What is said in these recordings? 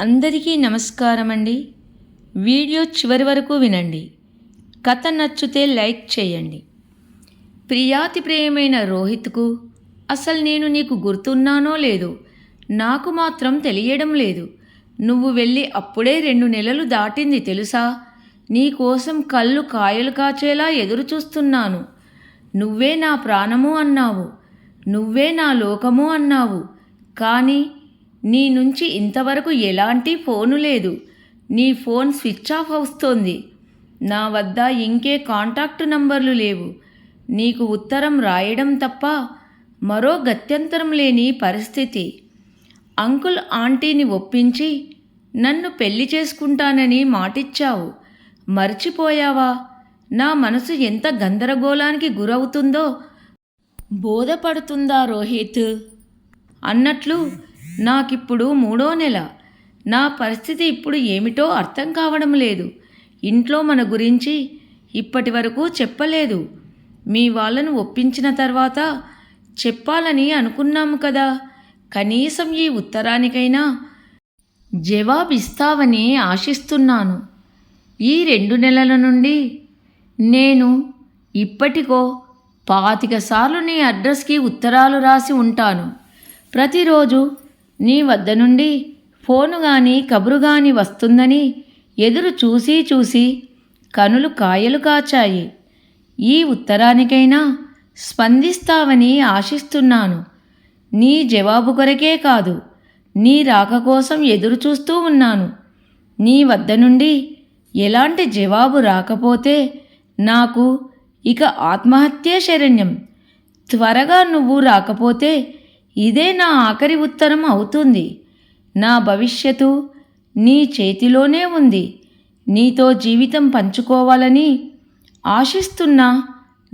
అందరికీ నమస్కారం అండి వీడియో చివరి వరకు వినండి. కథ నచ్చితే లైక్ చేయండి. ప్రియాతి ప్రియమైన రోహిత్కు అసలు నేను నీకు గుర్తున్నానో లేదో నాకు మాత్రం తెలియడం లేదు. నువ్వు వెళ్ళి అప్పుడే రెండు నెలలు దాటింది తెలుసా? నీకోసం కళ్ళు కాయలు కాచేలా ఎదురు చూస్తున్నాను. నువ్వే నా ప్రాణము అన్నావు. నువ్వే నా లోకము అన్నావు. కానీ నీ నుంచి ఇంతవరకు ఎలాంటి ఫోను లేదు. నీ ఫోన్ స్విచ్ ఆఫ్ వస్తోంది నా వద్ద ఇంకే కాంటాక్ట్ నంబర్లు లేవు. నీకు ఉత్తరం రాయడం తప్ప మరో గత్యంతరం లేని పరిస్థితి. అంకుల్ ఆంటీని ఒప్పించి నన్ను పెళ్ళి చేసుకుంటానని మాటిచ్చావు. మర్చిపోయావా? నా మనసు ఎంత గందరగోళానికి గురవుతుందో. బోధపడుతుందా రోహిత్? అన్నట్లు నాకిప్పుడు మూడో నెల. నా పరిస్థితి ఇప్పుడు ఏమిటో అర్థం కావడం లేదు. ఇంట్లో మన గురించి ఇప్పటి వరకు చెప్పలేదు. మీ వాళ్ళను ఒప్పించిన తర్వాత చెప్పాలని అనుకున్నాము కదా. కనీసం ఈ ఉత్తరానికైనా జవాబిస్తావని ఆశిస్తున్నాను. ఈ రెండు నెలల నుండి నేను ఇప్పటికో పాతిక సార్లు నీ అడ్రస్కి ఉత్తరాలు రాసి ఉంటాను. ప్రతిరోజు నీ వద్ద నుండి ఫోను గాని కబురు గాని వస్తుందని ఎదురు చూసి చూసి కనులు కాయలు కాచాయి. ఈ ఉత్తరానికైనా స్పందిస్తావని ఆశిస్తున్నాను. నీ జవాబు కొరకే కాదు నీ రాక కోసం ఎదురు చూస్తూ ఉన్నాను. నీ వద్ద నుండి ఎలాంటి జవాబు రాకపోతే నాకు ఇక ఆత్మహత్యే శరణ్యం. త్వరగా నువ్వు రాకపోతే ఇదే నా ఆఖరి ఉత్తరం అవుతుంది. నా భవిష్యత్తు నీ చేతిలోనే ఉంది. నీతో జీవితం పంచుకోవాలని ఆశిస్తున్న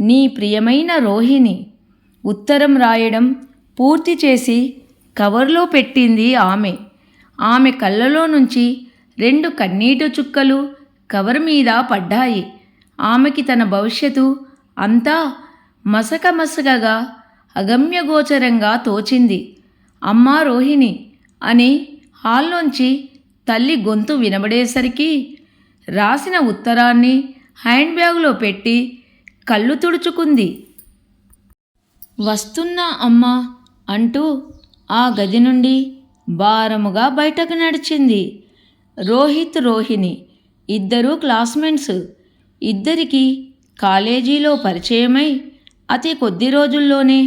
నీ ప్రియమైన రోహిణి. ఉత్తరం రాయడం పూర్తి చేసి కవర్లో పెట్టింది ఆమె. ఆమె కళ్ళలో నుంచి రెండు కన్నీటి చుక్కలు కవర్ మీద పడ్డాయి. ఆమెకి తన భవిష్యత్తు అంతా మసక మసకగా అగమ్యగోచరంగా తోచింది. అమ్మా రోహిణి! అని హాల్లోంచి తల్లి గొంతు వినబడేసరికి రాసిన ఉత్తరాన్ని హ్యాండ్ బ్యాగులో పెట్టి కళ్ళు తుడుచుకుంది. వస్తున్నా అమ్మా! అంటూ ఆ గది నుండి భారముగా బయటకు నడిచింది. రోహిత్ రోహిణి! ఇద్దరూ క్లాస్మేట్స్. ఇద్దరికి కాలేజీలో పరిచయమై అతి కొద్ది రోజుల్లోనే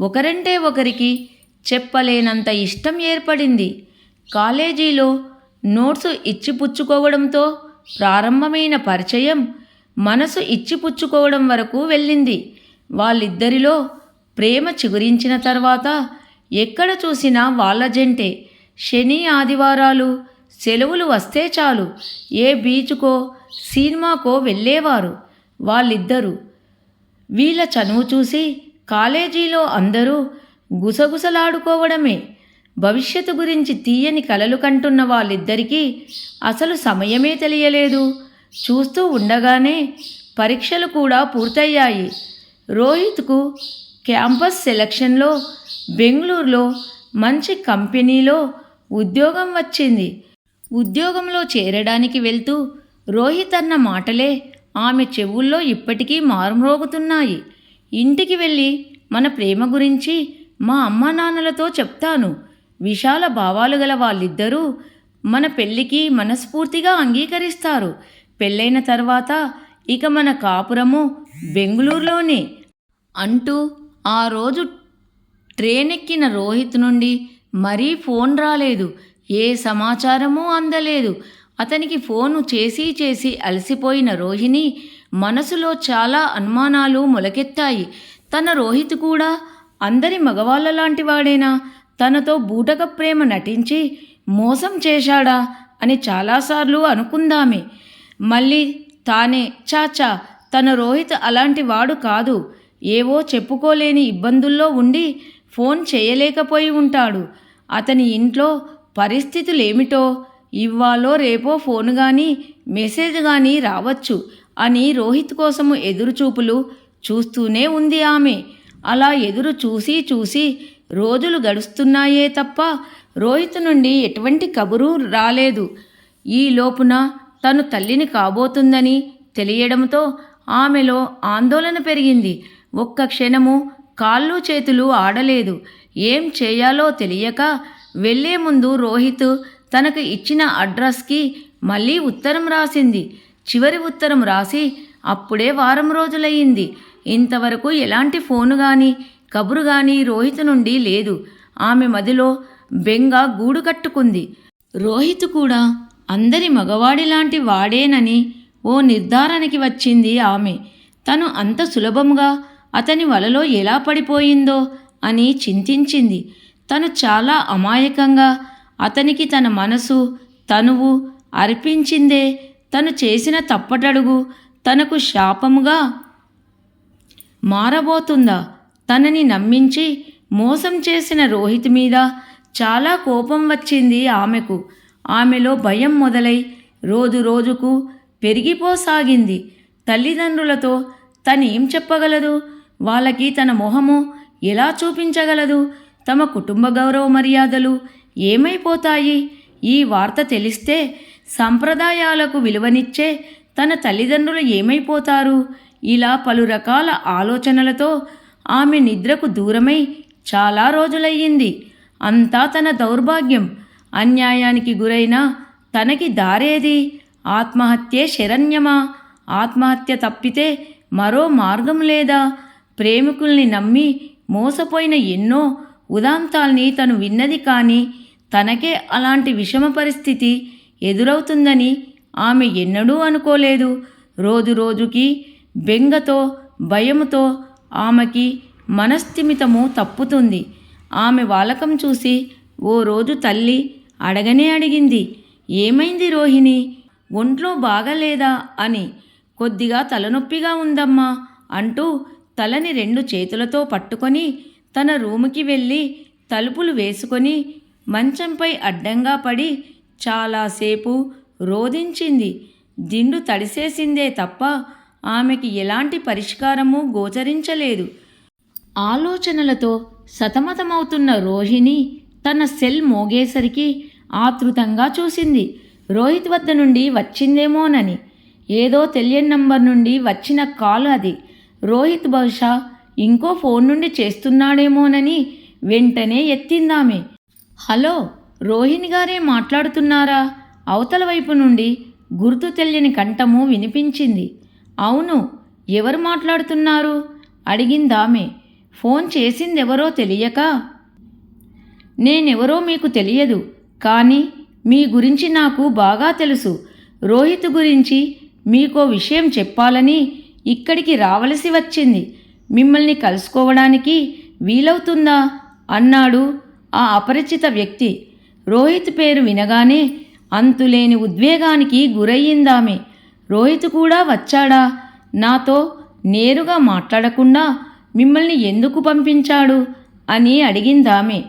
ఒకరంటే ఒకరికి చెప్పలేనంత ఇష్టం ఏర్పడింది. కాలేజీలో నోట్స్ ఇచ్చిపుచ్చుకోవడంతో ప్రారంభమైన పరిచయం మనసు ఇచ్చిపుచ్చుకోవడం వరకు వెళ్ళింది. వాళ్ళిద్దరిలో ప్రేమ చిగురించిన తర్వాత ఎక్కడ చూసినా వాళ్ళ జంటే. శని ఆదివారాలు సెలవులు వస్తే చాలు. ఏ బీచ్కో సినిమాకో వెళ్ళేవారు. వాళ్ళిద్దరూ వీళ్ళ చనువు చూసి కాలేజీలో అందరూ గుసగుసలాడుకోవడమే. భవిష్యత్తు గురించి తీయని కలలు కంటున్న వాళ్ళిద్దరికీ అసలు సమయమే తెలియలేదు. చూస్తూ ఉండగానే పరీక్షలు కూడా పూర్తయ్యాయి. రోహిత్కు క్యాంపస్ సెలక్షన్లో బెంగళూరులో మంచి కంపెనీలో ఉద్యోగం వచ్చింది. ఉద్యోగంలో చేరడానికి వెళ్తూ రోహిత్ అన్న మాటలే ఆమె చెవుల్లో ఇప్పటికీ మారుమ్రోగుతున్నాయి. ఇంటికి వెళ్ళి మన ప్రేమ గురించి మా అమ్మా నాన్నలతో చెప్తాను. విశాల భావాలు గల వాళ్ళిద్దరూ మన పెళ్ళికి మనస్ఫూర్తిగా అంగీకరిస్తారు. పెళ్ళైన తర్వాత ఇక మన కాపురము బెంగుళూరులోనే అంటూ ఆ రోజు ట్రైన్ ఎక్కిన రోహిత్ నుండి మరీ ఫోన్ రాలేదు. ఏ సమాచారమూ అందలేదు. అతనికి ఫోను చేసి చేసి అలసిపోయిన రోహిణి మనసులో చాలా అనుమానాలు మొలకెత్తాయి. తన రోహిత్ కూడా అందరి మగవాళ్ళ లాంటివాడేనా తనతో బూటక ప్రేమ నటించి మోసం చేశాడా? అని చాలాసార్లు అనుకుందామే. మళ్ళీ తానే చాచా తన రోహిత్ అలాంటి వాడు కాదు. ఏవో చెప్పుకోలేని ఇబ్బందుల్లో ఉండి ఫోన్ చేయలేకపోయి ఉంటాడు. అతని ఇంట్లో పరిస్థితులేమిటో? ఇవ్వాలో రేపో ఫోన్ కానీ మెసేజ్ కానీ రావచ్చు. అని రోహిత్ కోసము ఎదురుచూపులు చూస్తూనే ఉంది ఆమె. అలా ఎదురు చూసి చూసి రోజులు గడుస్తున్నాయే తప్ప రోహిత్ నుండి ఎటువంటి కబురు రాలేదు. ఈ లోపున తను తల్లిని కాబోతుందని తెలియడంతో ఆమెలో ఆందోళన పెరిగింది. ఒక్క క్షణము కాళ్ళు చేతులు ఆడలేదు. ఏం చేయాలో తెలియక వెళ్ళే ముందు రోహిత్ తనకు ఇచ్చిన అడ్రస్కి మళ్ళీ ఉత్తరం రాసింది. చివరి ఉత్తరం రాసి అప్పుడే వారం రోజులయ్యింది. ఇంతవరకు ఎలాంటి ఫోను కానీ కబురు కానీ రోహిత్ నుండి లేదు. ఆమె మదిలో బెంగ గూడు కట్టుకుంది. రోహిత్ కూడా అందరి మగవాడిలాంటి వాడేనని ఓ నిర్ధారణకి వచ్చింది ఆమె. తను అంత సులభంగా అతని వలలో ఎలా పడిపోయిందో అని చింతించింది. తను చాలా అమాయకంగా అతనికి తన మనసు తనువు అర్పించిందే తను చేసిన తప్పటడుగు తనకు శాపముగా మారబోతుందా? తనని నమ్మించి మోసం చేసిన రోహిత్ మీద చాలా కోపం వచ్చింది ఆమెకు. ఆమెలో భయం మొదలై రోజు రోజుకు పెరిగిపోసాగింది. తల్లిదండ్రులతో తనేం చెప్పగలదు? వాళ్ళకి తన మొహము ఎలా చూపించగలదు? తమ కుటుంబ గౌరవ మర్యాదలు ఏమైపోతాయి? ఈ వార్త తెలిస్తే సంప్రదాయాలకు విలువనిచ్చే తన తల్లిదండ్రులు ఏమైపోతారు? ఇలా పలు రకాల ఆలోచనలతో ఆమె నిద్రకు దూరమై చాలా రోజులయ్యింది. అంతా తన దౌర్భాగ్యం. అన్యాయానికి గురైన తనకి దారేది? ఆత్మహత్యే శరణ్యమా? ఆత్మహత్య తప్పితే మరో మార్గం లేదా? ప్రేమికుల్ని నమ్మి మోసపోయిన ఎన్నో ఉదాంతాల్ని తను విన్నది కానీ తనకే అలాంటి విషమ పరిస్థితి ఎదురవుతుందని ఆమె ఎన్నడూ అనుకోలేదు. రోజు రోజుకి బెంగతో భయముతో ఆమెకి మనస్థిమితము తప్పుతుంది. ఆమె వాలకం చూసి ఓ రోజు తల్లి అడగనే అడిగింది ఏమైంది రోహిణి? ఒంట్లో బాగలేదా? అని. కొద్దిగా తలనొప్పిగా ఉందమ్మా అంటూ తలని రెండు చేతులతో పట్టుకొని తన రూముకి వెళ్ళి తలుపులు వేసుకొని మంచంపై అడ్డంగా పడి చాలాసేపు రోధించింది. దిండు తడిసేసిందే తప్ప ఆమెకి ఎలాంటి పరిష్కారము గోచరించలేదు. ఆలోచనలతో సతమతమవుతున్న రోహిణి తన సెల్ మోగేసరికి ఆతృతంగా చూసింది. రోహిత్ వద్ద నుండి వచ్చిందేమోనని ఏదో తెలియని నంబర్ నుండి వచ్చిన కాల్ అది. రోహిత్ బహుశా ఇంకో ఫోన్ నుండి చేస్తున్నాడేమోనని వెంటనే ఎత్తిందామె. హలో రోహిణి గారే మాట్లాడుతున్నారా? అవతల వైపు నుండి గుర్తు తెలియని కంఠము వినిపించింది. అవును ఎవరు మాట్లాడుతున్నారు? అడిగిందామె. ఫోన్ చేసిందెవరో తెలియక. నేనెవరో మీకు తెలియదు కానీ మీ గురించి నాకు బాగా తెలుసు. రోహిత్ గురించి మీకో విషయం చెప్పాలని ఇక్కడికి రావలసి వచ్చింది. మిమ్మల్ని కలుసుకోవడానికి వీలవుతుందా? అన్నాడు ఆ అపరిచిత వ్యక్తి. రోహిత్ పేరు వినగానే అంతులేని ఉద్వేగానికి గురయ్యిందామె. రోహిత్ కూడా వచ్చాడా? నాతో నేరుగా మాట్లాడకుండా మిమ్మల్ని ఎందుకు పంపించాడు? అని అడిగిందామె.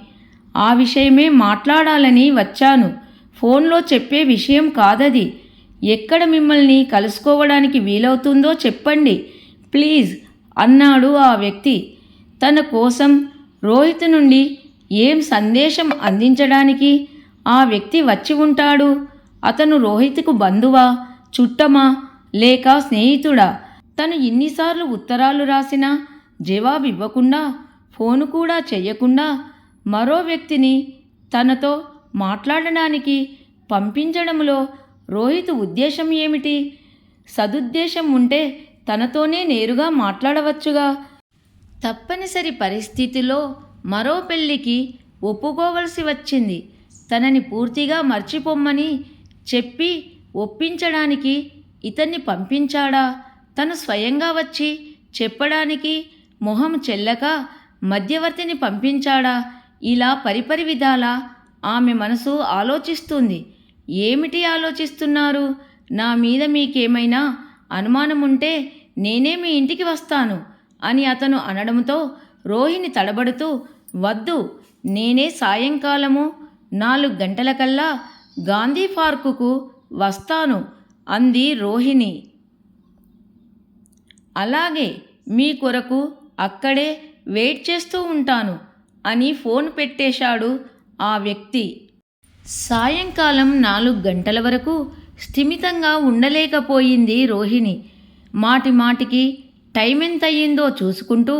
ఆ విషయమే మాట్లాడాలని వచ్చాను. ఫోన్లో చెప్పే విషయం కాదది. ఎక్కడ మిమ్మల్ని కలుసుకోవడానికి వీలవుతుందో చెప్పండి. ప్లీజ్ అన్నాడు ఆ వ్యక్తి. తన కోసం రోహిత్ నుండి ఏం సందేశం అందించడానికి ఆ వ్యక్తి వచ్చి ఉంటాడు? అతను రోహిత్కు బంధువా చుట్టమా లేక స్నేహితుడా? తను ఇన్నిసార్లు ఉత్తరాలు రాసినా జవాబు ఇవ్వకుండా ఫోను కూడా చెయ్యకుండా మరో వ్యక్తిని తనతో మాట్లాడడానికి పంపించడంలో రోహిత్ ఉద్దేశం ఏమిటి? సదుద్దేశం ఉంటే తనతోనే నేరుగా మాట్లాడవచ్చుగా? తప్పనిసరి పరిస్థితిలో మరో పెళ్ళికి ఒప్పుకోవలసి వచ్చింది. తనని పూర్తిగా మర్చిపోమ్మని చెప్పి ఒప్పించడానికి ఇతన్ని పంపించాడా? తను స్వయంగా వచ్చి చెప్పడానికి మొహం చెల్లక మధ్యవర్తిని పంపించాడా? ఇలా పరిపరి విధాల ఆమె మనసు ఆలోచిస్తుంది. ఏమిటి ఆలోచిస్తున్నారు? నా మీద మీకేమైనా అనుమానం ఉంటే నేనే మీ ఇంటికి వస్తాను అని అతను అనడంతో రోహిణి తడబడుతూ వద్దు నేనే సాయంకాలము నాలుగు గంటలకల్లా గాంధీ పార్కుకు వస్తాను అంది రోహిణి. అలాగే మీ కొరకు అక్కడే వెయిట్ చేస్తూ ఉంటాను అని ఫోన్ పెట్టేశాడు ఆ వ్యక్తి. సాయంకాలం నాలుగు గంటల వరకు స్థిమితంగా ఉండలేకపోయింది రోహిణి. మాటి మాటికి టైం ఎంత అయ్యిందో చూసుకుంటూ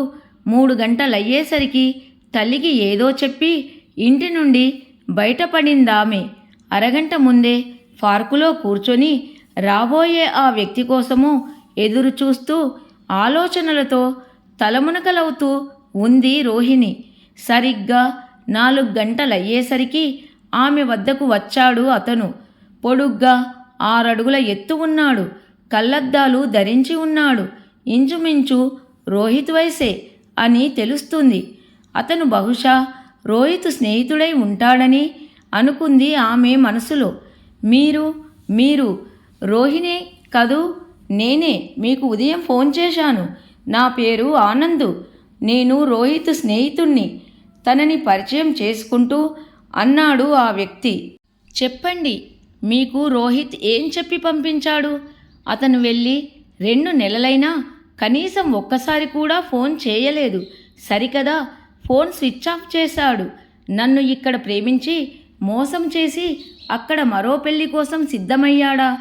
మూడు గంటలయ్యేసరికి తల్లికి ఏదో చెప్పి ఇంటి నుండి బయటపడిందామె. అరగంట ముందే పార్కులో కూర్చొని రాబోయే ఆ వ్యక్తి కోసము ఎదురు చూస్తూ ఆలోచనలతో తలమునకలవుతూ ఉంది రోహిణి. సరిగ్గా నాలుగు గంటలయ్యేసరికి ఆమె వద్దకు వచ్చాడు అతను. పొడుగ్గా ఆరడుగుల ఎత్తు ఉన్నాడు. కళ్ళద్దాలు ధరించి ఉన్నాడు. ఇంచుమించు రోహిత్ వయసే. అని తెలుస్తుంది. అతను బహుశా రోహిత్ స్నేహితుడై ఉంటాడని అనుకుంది ఆమె మనసులో. మీరు మీరు రోహిణి కదూ? నేనే మీకు ఉదయం ఫోన్ చేశాను. నా పేరు ఆనందు. నేను రోహిత్ స్నేహితుణ్ణి తనని పరిచయం చేసుకుంటూ అన్నాడు ఆ వ్యక్తి. చెప్పండి మీకు రోహిత్ ఏం చెప్పి పంపించాడు? అతను వెళ్ళి రెండు నెలలైనా కనీసం ఒక్కసారి కూడా ఫోన్ చేయలేదు. సరికదా? ఫోన్ స్విచ్ ఆఫ్ చేశాడు. నన్ను ఇక్కడ ప్రేమించి మోసం చేసి అక్కడ మరో పెళ్ళి కోసం సిద్ధమయ్యాడా?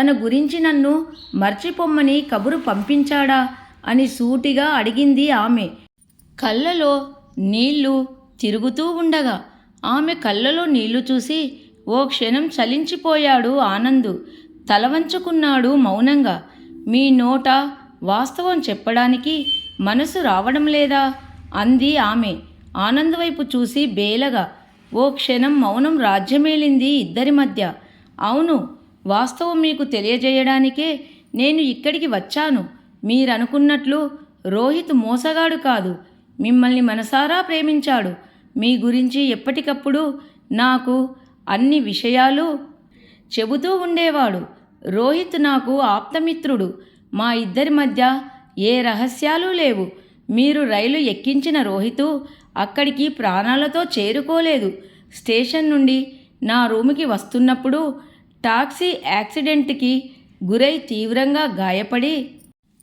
తన గురించి నన్ను మర్చిపోమ్మని కబురు పంపించాడా? అని సూటిగా అడిగింది ఆమె. కళ్ళలో నీళ్ళు తిరుగుతూ ఉండగా ఆమె కళ్ళలో నీళ్ళు చూసి ఓ క్షణం చలించిపోయాడు ఆనందు. తలవంచుకున్నాడు మౌనంగా. మీ నోట వాస్తవం చెప్పడానికి మనసు రావడం లేదా? అంది ఆమె. ఆనందవైపు చూసి బేలగా ఓ క్షణం మౌనం రాజ్యమేలింది ఇద్దరి మధ్య. అవును వాస్తవం మీకు తెలియజేయడానికే నేను ఇక్కడికి వచ్చాను. మీరనుకున్నట్లు రోహిత్ మోసగాడు కాదు. మిమ్మల్ని మనసారా ప్రేమించాడు. మీ గురించి ఎప్పటికప్పుడు నాకు అన్ని విషయాలు చెబుతూ ఉండేవాడు. రోహిత్ నాకు ఆప్తమిత్రుడు. మా ఇద్దరి మధ్య ఏ రహస్యాలు లేవు. మీరు రైలు ఎక్కించిన రోహితు అక్కడికి ప్రాణాలతో చేరుకోలేదు. స్టేషన్ నుండి నా రూముకి వస్తున్నప్పుడు టాక్సీ యాక్సిడెంట్కి గురై తీవ్రంగా గాయపడి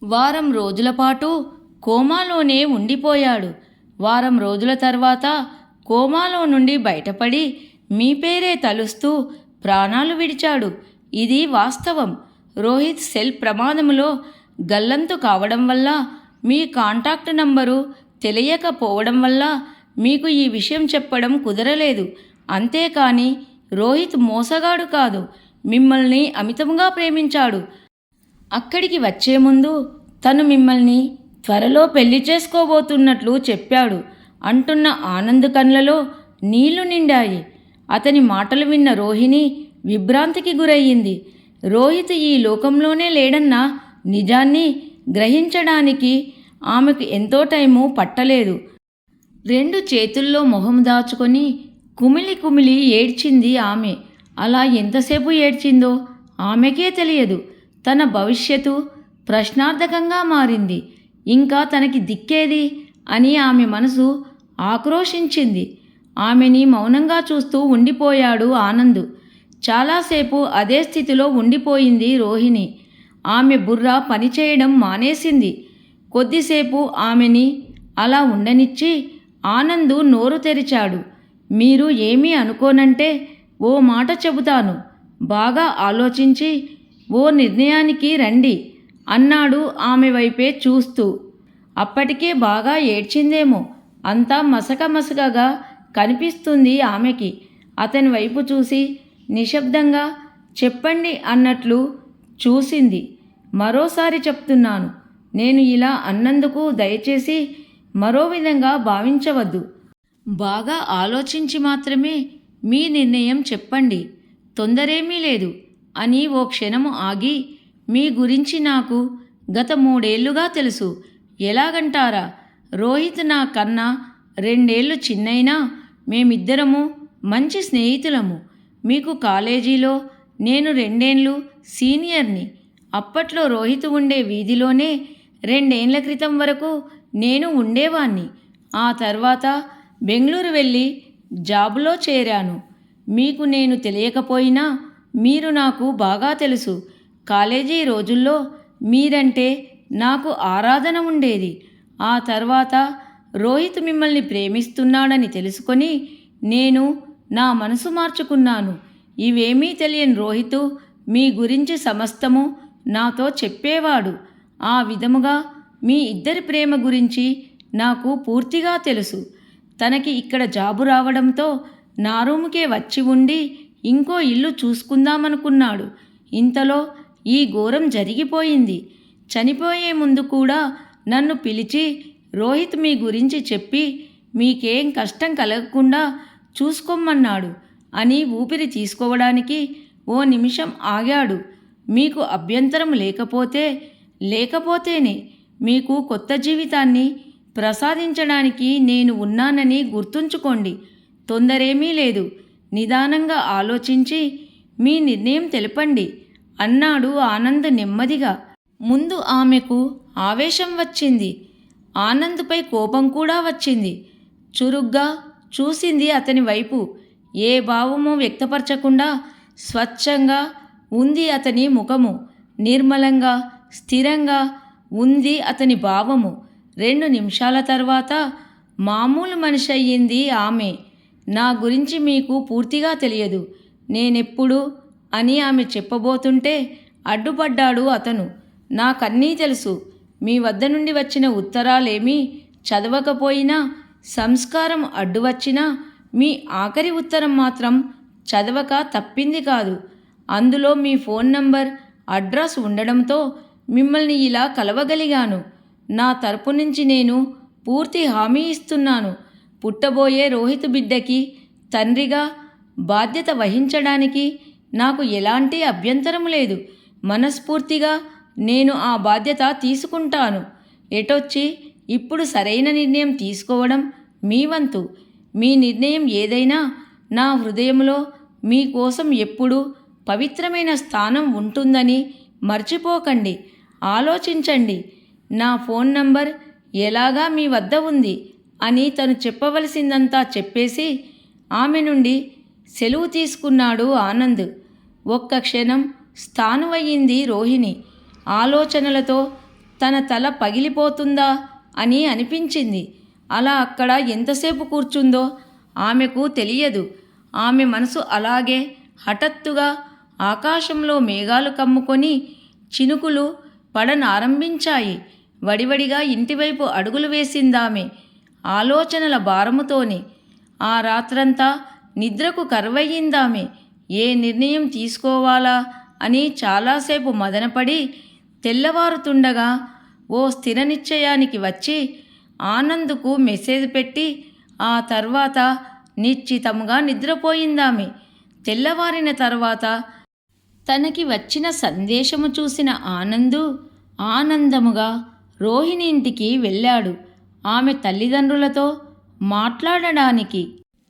వారం రోజుల పాటు కోమాలోనే ఉండిపోయాడు. వారం రోజుల తర్వాత కోమాలో నుండి బయటపడి మీ పేరే తలుస్తూ ప్రాణాలు విడిచాడు. ఇది వాస్తవం. రోహిత్ సెల్ ప్రమాదంలో గల్లంతు కావడం వల్ల మీ కాంటాక్ట్ నంబరు తెలియకపోవడం వల్ల మీకు ఈ విషయం చెప్పడం కుదరలేదు. అంతేకాని రోహిత్ మోసగాడు కాదు మిమ్మల్ని అమితంగా ప్రేమించాడు. అక్కడికి వచ్చే ముందు తను మిమ్మల్ని త్వరలో పెళ్ళి చేసుకోబోతున్నట్లు చెప్పాడు. అంటున్న ఆనంద్ కళ్ళలో నీళ్ళు నిండాయి. అతని మాటలు విన్న రోహిణి విభ్రాంతికి గురయ్యింది. రోహిత్ ఈ లోకంలోనే లేడన్న నిజాన్ని గ్రహించడానికి ఆమెకు ఎంతో టైము పట్టలేదు. రెండు చేతుల్లో మొహం దాచుకొని కుమిలి కుమిలి ఏడ్చింది ఆమె. అలా ఎంతసేపు ఏడ్చిందో ఆమెకే తెలియదు. తన భవిష్యత్తు ప్రశ్నార్థకంగా మారింది. ఇంకా తనకి దిక్కేది అని ఆమె మనసు ఆక్రోషించింది ఆమెని మౌనంగా చూస్తూ ఉండిపోయాడు ఆనంద్. చాలాసేపు అదే స్థితిలో ఉండిపోయింది రోహిణి. ఆమె బుర్ర పనిచేయడం మానేసింది. కొద్దిసేపు ఆమెని అలా ఉండనిచ్చి ఆనందు నోరు తెరిచాడు. మీరు ఏమీ అనుకోనంటే ఓ మాట చెబుతాను. బాగా ఆలోచించి ఓ నిర్ణయానికి రండి అన్నాడు ఆమె వైపే చూస్తూ. అప్పటికే బాగా ఏడ్చిందేమో. అంతా మసక మసకగా కనిపిస్తుంది ఆమెకి. అతని వైపు చూసి నిశ్శబ్దంగా చెప్పండి అన్నట్లు చూసింది. మరోసారి చెప్తున్నాను నేను ఇలా అన్నందుకు దయచేసి మరో విధంగా భావించవద్దు. బాగా ఆలోచించి మాత్రమే మీ నిర్ణయం చెప్పండి. తొందరేమీ లేదు అని ఓ క్షణము ఆగి మీ గురించి నాకు గత మూడేళ్ళుగా తెలుసు. ఎలాగంటారా? రోహిత్ నా కన్నా రెండేళ్ళు చిన్నైనా మేమిద్దరము మంచి స్నేహితులము. మీకు కాలేజీలో నేను రెండేండ్లు సీనియర్ని. అప్పట్లో రోహిత్ ఉండే వీధిలోనే రెండేండ్ల క్రితం వరకు నేను ఉండేవాణ్ణి. ఆ తర్వాత బెంగళూరు వెళ్ళి జాబులో చేరాను. మీకు నేను తెలియకపోయినా మీరు నాకు బాగా తెలుసు. కాలేజీ రోజుల్లో మీరంటే నాకు ఆరాధన ఉండేది. ఆ తర్వాత రోహిత్ మిమ్మల్ని ప్రేమిస్తున్నాడని తెలుసుకొని నేను నా మనసు మార్చుకున్నాను. ఇవేమీ తెలియని రోహితు మీ గురించి సమస్తము నాతో చెప్పేవాడు. ఆ విధముగా మీ ఇద్దరి ప్రేమ గురించి నాకు పూర్తిగా తెలుసు. తనకి ఇక్కడ జాబు రావడంతో నా రూముకే వచ్చి ఉండి ఇంకో ఇల్లు చూసుకుందామనుకున్నాడు. ఇంతలో ఈ ఘోరం జరిగిపోయింది. చనిపోయే ముందు కూడా నన్ను పిలిచి రోహిత్ మీ గురించి చెప్పి మీకేం కష్టం కలగకుండా చూసుకోమన్నాడు. అని ఊపిరి తీసుకోవడానికి ఓ నిమిషం ఆగాడు. మీకు అభ్యంతరం లేకపోతే లేకపోతేనే మీకు కొత్త జీవితాన్ని ప్రసాదించడానికి నేను ఉన్నానని గుర్తుంచుకోండి. తొందరేమీ లేదు. నిదానంగా ఆలోచించి మీ నిర్ణయం తెలపండి అన్నాడు ఆనంద్ నెమ్మదిగా. ముందు ఆమెకు ఆవేశం వచ్చింది. ఆనంద్పై కోపం కూడా వచ్చింది. చురుగ్గా చూసింది అతని వైపు. ఏ భావము వ్యక్తపరచకుండా స్వచ్ఛంగా ఉంది అతని ముఖము. నిర్మలంగా స్థిరంగా ఉంది అతని భావము. రెండు నిమిషాల తర్వాత మామూలు మనిషి అయ్యింది ఆమె. నా గురించి మీకు పూర్తిగా తెలియదు. నేనెప్పుడు అని ఆమె చెప్పబోతుంటే అడ్డుపడ్డాడు అతను. నాకన్నీ తెలుసు. మీ వద్ద నుండి వచ్చిన ఉత్తరాలేమీ చదవకపోయినా సంస్కారం అడ్డు వచ్చినా మీ ఆఖరి ఉత్తరం మాత్రం చదవక తప్పింది కాదు. అందులో మీ ఫోన్ నంబర్ అడ్రస్ ఉండడంతో మిమ్మల్ని ఇలా కలవగలిగాను. నా తరపు నుంచి నేను పూర్తి హామీ ఇస్తున్నాను. పుట్టబోయే రోహిత్ బిడ్డకి తండ్రిగా బాధ్యత వహించడానికి నాకు ఎలాంటి అభ్యంతరం లేదు. మనస్ఫూర్తిగా నేను ఆ బాధ్యత తీసుకుంటాను. ఎటొచ్చి ఇప్పుడు సరైన నిర్ణయం తీసుకోవడం మీ వంతు. మీ నిర్ణయం ఏదైనా నా హృదయంలో మీకోసం ఎప్పుడూ పవిత్రమైన స్థానం ఉంటుందని మర్చిపోకండి. ఆలోచించండి. నా ఫోన్ నంబర్ ఎలాగా మీ వద్ద ఉంది అని తను చెప్పవలసిందంతా చెప్పేసి ఆమె నుండి సెలవు తీసుకున్నాడు ఆనంద్. ఒక్క క్షణం స్థానువయ్యింది రోహిణి. ఆలోచనలతో తన తల పగిలిపోతుందా అని అనిపించింది. అలా అక్కడ ఎంతసేపు కూర్చుందో ఆమెకు తెలియదు. ఆమె మనసు అలాగే హఠాత్తుగా ఆకాశంలో మేఘాలు కమ్ముకొని చినుకులు పడనారంభించాయి. వడివడిగా ఇంటివైపు అడుగులు వేసిందామె ఆలోచనల భారముతోనే. ఆ రాత్రంతా నిద్రకు కరువయ్యిందామె. ఏ నిర్ణయం తీసుకోవాలా అని చాలాసేపు మదనపడి తెల్లవారుతుండగా ఓ స్థిర నిశ్చయానికి వచ్చి ఆనందుకు మెసేజ్ పెట్టి ఆ తర్వాత నిశ్చితముగా నిద్రపోయిందామె. తెల్లవారిన తర్వాత తనకి వచ్చిన సందేశము చూసిన ఆనందు ఆనందముగా రోహిణి ఇంటికి వెళ్ళాడు. ఆమె తల్లిదండ్రులతో మాట్లాడడానికి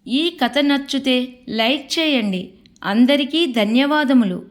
ఈ కథ నచ్చితే లైక్ చేయండి. అందరికీ ధన్యవాదములు.